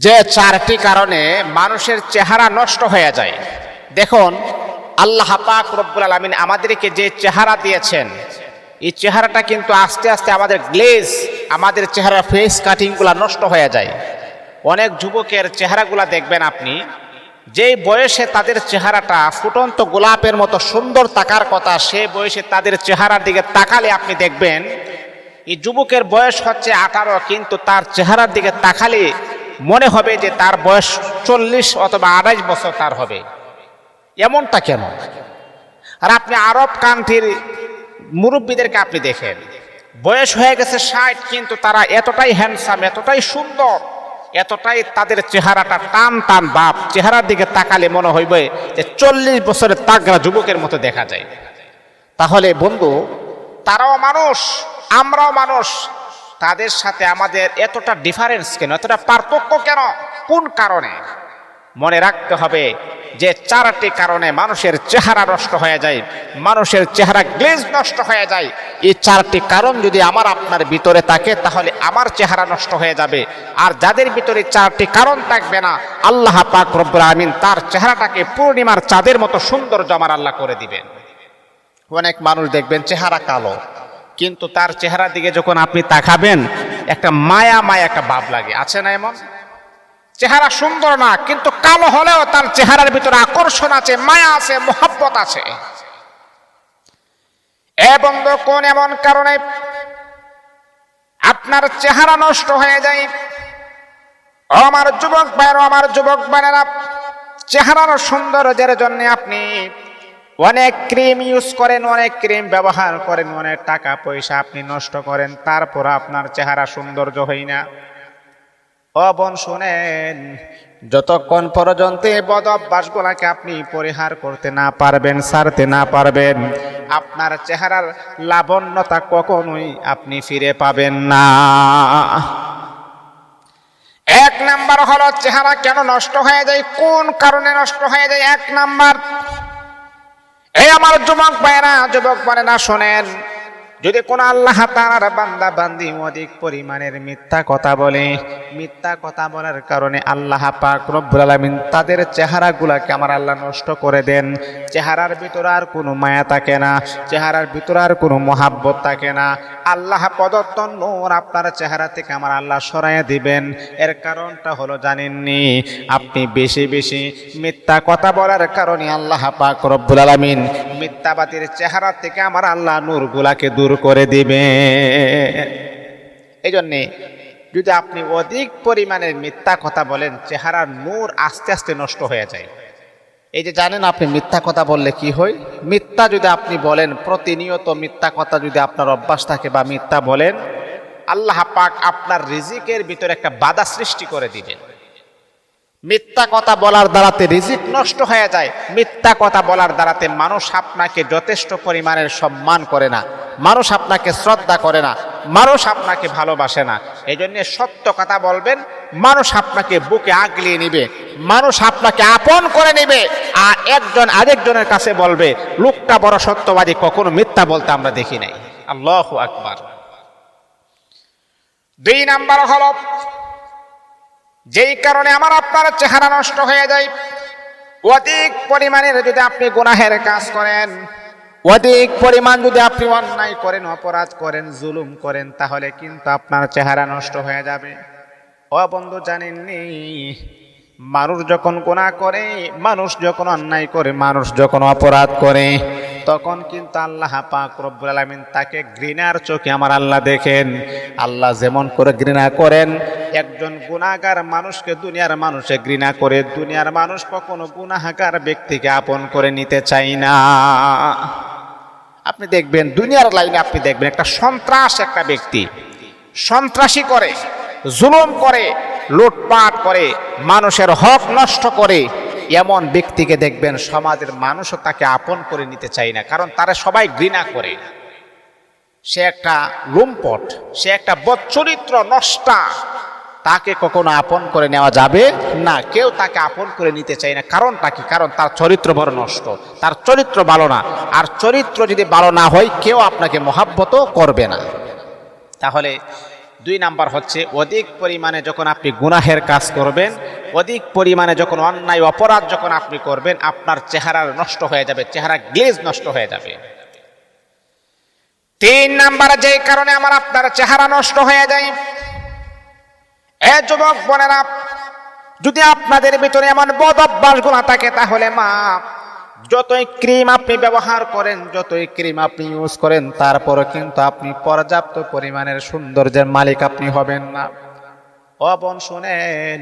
যে চারটি কারণে মানুষের চেহারা নষ্ট হয়ে যায়। দেখুন, আল্লাহ পাক রব্বুল আলমিন আমাদেরকে যে চেহারা দিয়েছেন, এই চেহারাটা কিন্তু আস্তে আস্তে আমাদের গ্লেজ আমাদের চেহারা ফেস কাটিংগুলো নষ্ট হয়ে যায়। অনেক যুবকের চেহারাগুলা দেখবেন আপনি, যেই বয়সে তাদের চেহারাটা ফুটন্ত গোলাপের মতো সুন্দর তাকার কথা সে বয়সে তাদের চেহারার দিকে তাকালে আপনি দেখবেন, এই যুবকের বয়স হচ্ছে আঠারো, কিন্তু তার চেহারার দিকে তাকালে মনে হবে যে তার বয়স চল্লিশ অথবা আড়াইশ বছর তার হবে। এমনটা কেন? আর আপনি আরব কান্ট্রির মুরব্বীদেরকে আপনি দেখেন, বয়স হয়ে গেছে ষাট, কিন্তু তারা এতটাই হ্যান্ডসাম এতটাই সুন্দর, এতটাই তাদের চেহারাটা টান টান বাপ, চেহারার দিকে তাকালে মনে হইবে যে চল্লিশ বছরের তাগরা যুবকের মতো দেখা যায়। তাহলে বন্ধু, তারাও মানুষ, আমরাও মানুষ তাদের সাথে আমাদের এতটা ডিফারেন্স কেন? এতটা পার্থক্য কেন? কোন কারণে? মনে রাখতে হবে যে চারটি কারণে মানুষের চেহারা নষ্ট হয়ে যায়, মানুষের চেহারা গ্লেজ নষ্ট হয়ে যায়। এই চারটি কারণ যদি আমার আপনার ভিতরে থাকে, তাহলে আমার চেহারা নষ্ট হয়ে যাবে। আর যাদের ভিতরে চারটি কারণ থাকবে না, আল্লাহ পাক রব্বুল আমিন তার চেহারাটাকে পূর্ণিমার চাঁদের মতো সৌন্দর্য আমার আল্লাহ করে দিবেন। অনেক মানুষ দেখবেন চেহারা কালো। কিন্তু তার চেহারা দিকে যখন আপনি তাকাবেন, একটা মায়া মায়া একটা ভাব লাগে। আছে না এমন? চেহারা সুন্দর না, কিন্তু কালো হলেও তার চেহারার ভিতরে আকর্ষণ আছে, মায়া আছে, মোহাব্বত আছে। এবং কোন এমন কারণে আপনার চেহারা নষ্ট হয়ে যায়? আমার যুবক ভাইয়ের আমার যুবক ভাইয়েরা চেহারার সৌন্দর্যের জন্য আপনি অনেক ক্রিম ইউজ করেন, অনেক ক্রিম ব্যবহার করেন, অনেক টাকা পয়সা আপনি নষ্ট করেন, তারপর আপনার চেহারা সৌন্দর্য হয় না। অবন শোনেন, যতক্ষণ পর্যন্ত এই বদ অভ্যাসগুলাকে আপনি পরিহার করতে না পারবেন, সারতে না পারবেন, আপনার চেহারার লাবণ্যতা কখনোই আপনি ফিরে পাবেন না। এক নাম্বার হলো, চেহারা কেন নষ্ট হয়ে যায়? কোন কারণে নষ্ট হয়ে যায়? এক নাম্বার এই আমার যুবক ভাইরা যুবক পারে না শোনেন। যদি কোন আল্লাহ তাআলার বান্দা বান্দি অধিক পরিমাণের মিথ্যা কথা বলে, মিথ্যা কথা বলার কারণে আল্লাহ পাক রব্বুল আলামিন তাদের চেহারাগুলাকে আমার আল্লাহ নষ্ট করে দেন। চেহারার ভিতর আর কোনো মায়া থাকে না, চেহারার ভিতরে আর কোনো মহাব্বত থাকে না। আল্লাহ প্রদত্ত নূর আপনার চেহারা থেকে আমার আল্লাহ সরাইয়া দিবেন। এর কারণটা হলো জানেননি, আপনি বেশি বেশি মিথ্যা কথা বলার কারণে আল্লাহ পাক রব্বুল আলামিন মিথ্যাবাদীর চেহারা থেকে আমার আল্লাহ নূরগুলাকে দূর করে দিবে। এই জন্যে যদি আপনি অধিক পরিমাণের মিথ্যা কথা বলেন, চেহারার নূর আস্তে আস্তে নষ্ট হয়ে যায়। এই যে জানেন আপনি মিথ্যা কথা বললে কি হয়? মিথ্যা যদি আপনি বলেন, প্রতিনিয়ত মিথ্যা কথা যদি আপনার অভ্যাস থাকে বা মিথ্যা বলেন, আল্লাহ পাক আপনার রিজিকের ভিতরে একটা বাধা সৃষ্টি করে দিবেন। মিথ্যা কথা বলার দ্বারাতে রিজিক নষ্ট হয়ে যায়। মিথ্যা কথা বলার দ্বারাতে মানুষ আপনাকে যথেষ্ট পরিমাণের সম্মান করে না। মানুষ আপনাকে শ্রদ্ধা করে না। মানুষ আপনাকে ভালোবাসে না। এই জন্য সত্য কথা বলবেন, মানুষ আপনাকে বুকে আগলিয়ে নিবে। মানুষ আপনাকে আপন করে নিবে। আর একজন আরেকজনের কাছে বলবে, লোকটা বড় সত্যবাদী, কখনো মিথ্যা বলতে আমরা দেখি নাই। আল্লাহ আকবার। দুই নাম্বার হল যেই কারণে আমার আপনার চেহারা নষ্ট হয়ে যায়। অধিক পরিমাণের যদি আপনি গুনাহের কাজ করেন, অধিক পরিমাণ যদি আপনি অন্যায় করেন, অপরাধ করেন, জুলুম করেন, তাহলে কিন্তু আপনার চেহারা নষ্ট হয়ে যাবে। ও বন্ধু, জানেননি? মানুষ যখন গুণা করে, মানুষ যখন অন্যায় করে, মানুষ যখন অপরাধ করে, তখন কিন্তু আল্লাহ পাক রব্বুল আলামিন তাকে ঘৃণার চোখে আমার আল্লাহ দেখেন। আল্লাহ যেমন করে ঘৃণা করেন একজন গুণাগার মানুষকে দুনিয়ার মানুষে ঘৃণা করে, দুনিয়ার মানুষ কখনো গুণাহাগার ব্যক্তিকে আপন করে নিতে চাই না। আপনি দেখবেন, দুনিয়ার লাইনে আপনি দেখবেন একটা সন্ত্রাস একটা ব্যক্তি। সন্ত্রাসী করে, জুলুম করে, লুটপাট করে, মানুষের হক নষ্ট করে, এমন ব্যক্তিকে দেখবেন সমাজের মানুষও তাকে আপন করে নিতে চায় না, কারণ তারা সবাই ঘৃণা করে। সে একটা লুম্পট, সে একটা বচ্চরিত্র নষ্টা। তাকে কখনো আপন করে নেওয়া যাবে না। কেউ তাকে আপন করে নিতে চায় না। কারণটা কি? কারণ তার চরিত্র বড় নষ্ট। তার চরিত্র ভালো না। আর চরিত্র যদি ভালো না হয়, কেউ আপনাকে মহাব্বতও করবে না। তাহলে দুই নাম্বার হচ্ছে, অধিক পরিমাণে যখন আপনি গুনাহের কাজ করবেন, অধিক পরিমাণে যখন অন্যায়, অপরাধ যখন আপনি করবেন, আপনার চেহারা নষ্ট হয়ে যাবে, চেহারা গ্লেজ নষ্ট হয়ে যাবে। তিন নাম্বার, যেই কারণে আমার আপনার চেহারা নষ্ট হয়ে যায় এ যুবক বোনেরা, যদি আপনাদের ভিতরে এমন বদ অভ্যাস গুণা থাকে, তাহলে মা, যতই ক্রিম আপনি ব্যবহার করেন, যতই ক্রিম আপনি ইউজ করেন, তারপরও কিন্তু আপনি পর্যাপ্ত পরিমাণের সৌন্দর্যের মালিক আপনি হবেন না। ও বোন, শুনেন,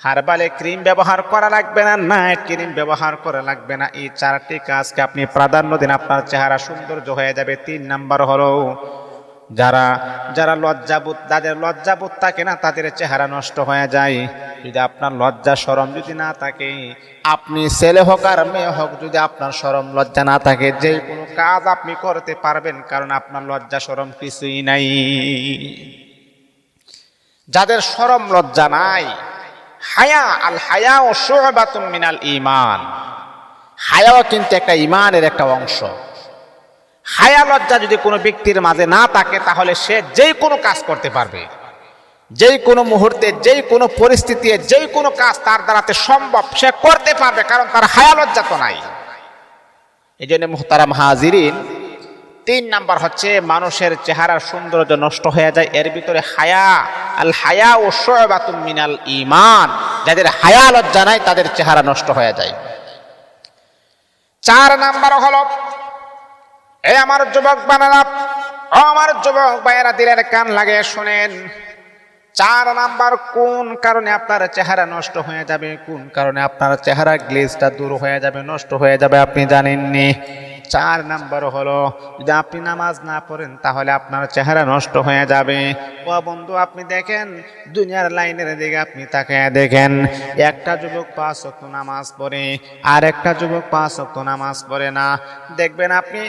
হারবালে ক্রিম ব্যবহার করা লাগবে না নাইট ক্রিম ব্যবহার করা লাগবে না। এই চারটি কাজকে আপনি প্রাধান্য দিন, আপনার চেহারা সৌন্দর্য হয়ে যাবে। তিন নাম্বার হলো যারা যারা লজ্জাবোধ, যাদের লজ্জাবোধ থাকে না, তাদের চেহারা নষ্ট হয়ে যায়। যদি আপনার লজ্জা সরম যদি না থাকে, আপনি ছেলে হোক আর মেয়ে হোক, যদি আপনার সরম লজ্জা না থাকে, যে কোনো কাজ আপনি করতে পারবেন, কারণ আপনার লজ্জা সরম কিছুই নাই। যাদের সরম লজ্জা নাই, হায়া, আল হায়া ও শোবাতুম মিনাল ইমান হায়াও কিন্তু একটা ইমানের একটা অংশ। হায়া লজ্জা যদি কোনো ব্যক্তির মাঝে না থাকে, তাহলে সে যেই কোনো কাজ করতে পারবে। যেই কোনো মুহূর্তে, যেই কোনো পরিস্থিতি যেই কোনো কাজ তার দ্বারাতে সম্ভব সে করতে পারবে, কারণ তার হায়া লজ্জা তো নাই। এই জন্য মুহতারাম হাজিরিন, তিন নাম্বার হচ্ছে মানুষের চেহারার সৌন্দর্য নষ্ট হয়ে যায়, এর ভিতরে হায়া, আল হায়া ও শোবাতুম মিনাল ইমান যাদের হায়া লজ্জা নাই, তাদের চেহারা নষ্ট হয়ে যায়। চার নাম্বার হলো এ আমার যুবক বানারা আমার যুবক বাইরা দিলের কান লাগে শুনেন। চার নাম্বার, কোন কারণে আপনার চেহারা নষ্ট হয়ে যাবে? কোন কারণে আপনার চেহারা গ্লেজটা দূর হয়ে যাবে, নষ্ট হয়ে যাবে আপনি জানেননি? চার নাম্বার হলো, যদি আপনি নামাজ না পড়েন, তাহলে আপনার চেহারা নষ্ট হয়ে যাবে। ও বন্ধু, আপনি দেখেন, দুনিয়ার লাইনের দিকে আপনি তাকে দেখেন, একটা যুবক পাঁচ অক্ট নামাজ পড়ে, আর একটা যুবক পাঁচ অক্ট নামাজ পড়ে না। দেখবেন আপনি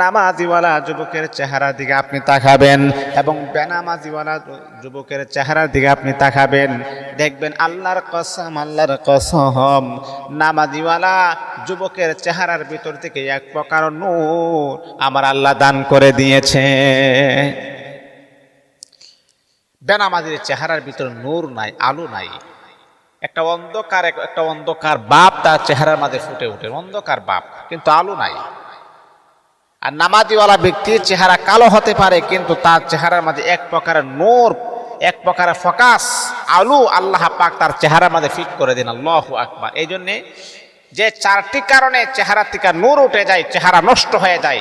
নামাজিওয়ালা যুবকের চেহারার দিকে আপনি তাকাবেন এবং বেনামাজিওয়ালা যুবকের চেহারার দিকে আপনি তাকাবেন। দেখবেন আল্লাহর কসম আল্লাহর কসম, নামাজিওয়ালা যুবকের চেহারার ভিতর থেকে এক প্রকার নূর আমার আল্লাহ দান করে দিয়েছে। বেনামাজির চেহারার ভিতর নূর নাই, আলো নাই। একটা অন্ধকার একটা অন্ধকার বাপ তার চেহারার মাঝে ফুটে ওঠে, অন্ধকার বাপ, কিন্তু আলো নাই। আর নামাজিওয়ালা ব্যক্তির চেহারা কালো হতে পারে, কিন্তু তার চেহারার মাঝে এক প্রকার নূর, এক প্রকার ফকাস, আলু আল্লাহ পাক তার চেহারার মাঝে ফিট করে দিন, আল্লাহ আকবার। এই জন্যে যে চারটি কারণে চেহারা থেকে নূর উঠে যায়, চেহারা নষ্ট হয়ে যায়,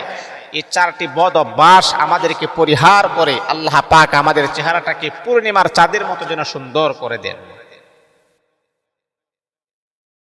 এই চারটি বদ বাস আমাদেরকে পরিহার করে আল্লাহ পাক আমাদের চেহারাটাকে পূর্ণিমার চাঁদের মতো যেন সুন্দর করে দেন।